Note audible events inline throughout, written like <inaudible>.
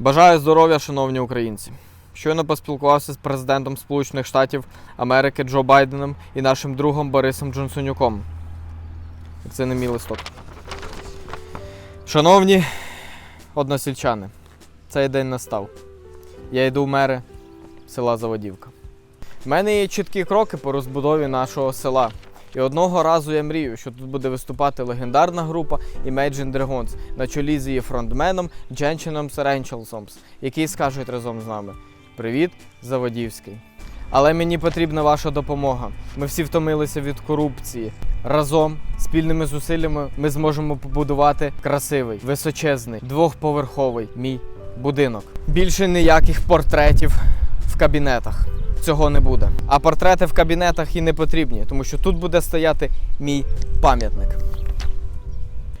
Бажаю здоров'я, шановні українці. Щойно поспілкувався з президентом Сполучених Штатів Америки Джо Байденом і нашим другом Борисом Джонсонюком. Це не мій листок. Шановні односельчани, цей день настав. Я йду в мери села Заводівка. У мене є чіткі кроки по розбудові нашого села. І одного разу я мрію, що тут буде виступати легендарна група Imagine Dragons на чолі з її фронтменом Дженчином Ренчелсом, які скажуть разом з нами: Привіт, Заводівський! Але мені потрібна ваша допомога. Ми всі втомилися від корупції. Разом, спільними зусиллями, ми зможемо побудувати красивий, височезний, двохповерховий мій будинок. Більше ніяких портретів в кабінетах. Цього не буде. А портрети в кабінетах і не потрібні, тому що тут буде стояти мій пам'ятник.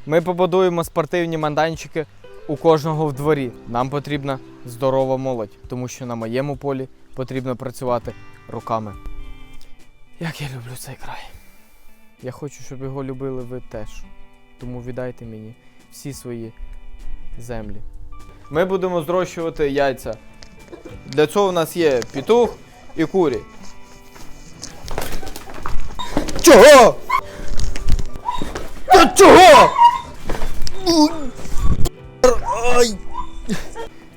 Ми побудуємо спортивні майданчики у кожного в дворі. Нам потрібна здорова молодь, тому що на моєму полі потрібно працювати руками. Як я люблю цей край. Я хочу, щоб його любили ви теж. Тому віддайте мені всі свої землі. Ми будемо зрощувати яйця. Для цього в нас є петух і курі. Чого? Та чого?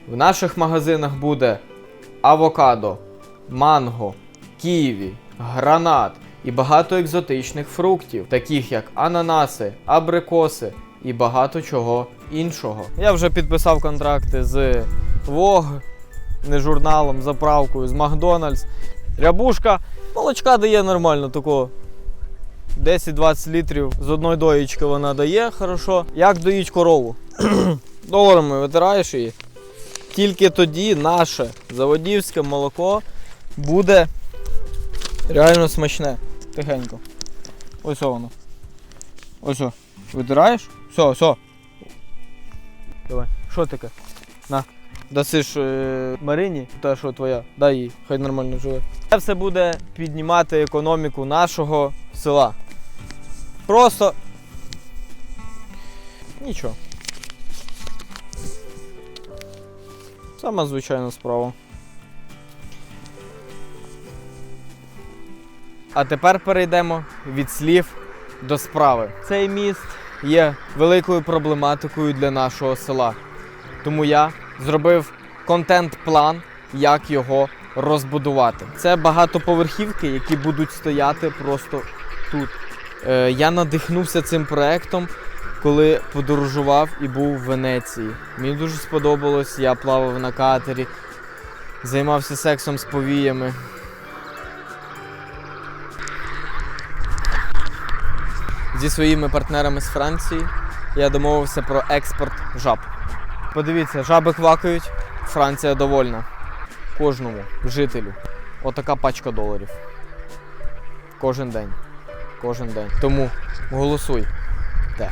В наших магазинах буде авокадо, манго, ківі, гранат і багато екзотичних фруктів, таких як ананаси, абрикоси і багато чого іншого. Я вже підписав контракти з Vogue, не журналом, заправкою, з Макдональдс. Рябушка, молочка дає нормально такого. 10-20 літрів з одної доїчки вона дає хорошо. Як доїть корову? <clears throat> Доларами витираєш її. Тільки тоді наше заводівське молоко буде реально смачне. Тихенько. Ось воно. Ось. Витираєш? Все, все. Давай. Що таке? На. Дасиш е, Марині, та що твоя, дай їй, хай нормально живе. Це все буде піднімати економіку нашого села. Просто. Нічого. Сама звичайна справа. А тепер перейдемо від слів до справи. Цей міст є великою проблематикою для нашого села. Тому я зробив контент-план, як його розбудувати. Це багатоповерхівки, які будуть стояти просто тут. Е, я надихнувся цим проектом, коли подорожував і був в Венеції. Мені дуже сподобалось, я плавав на катері, займався сексом з повіями. Зі своїми партнерами з Франції я домовився про експорт жаб. Подивіться, жаби квакають, Франція довольна. Кожному жителю. Отака пачка доларів. Кожен день. Кожен день. Тому голосуй. Те.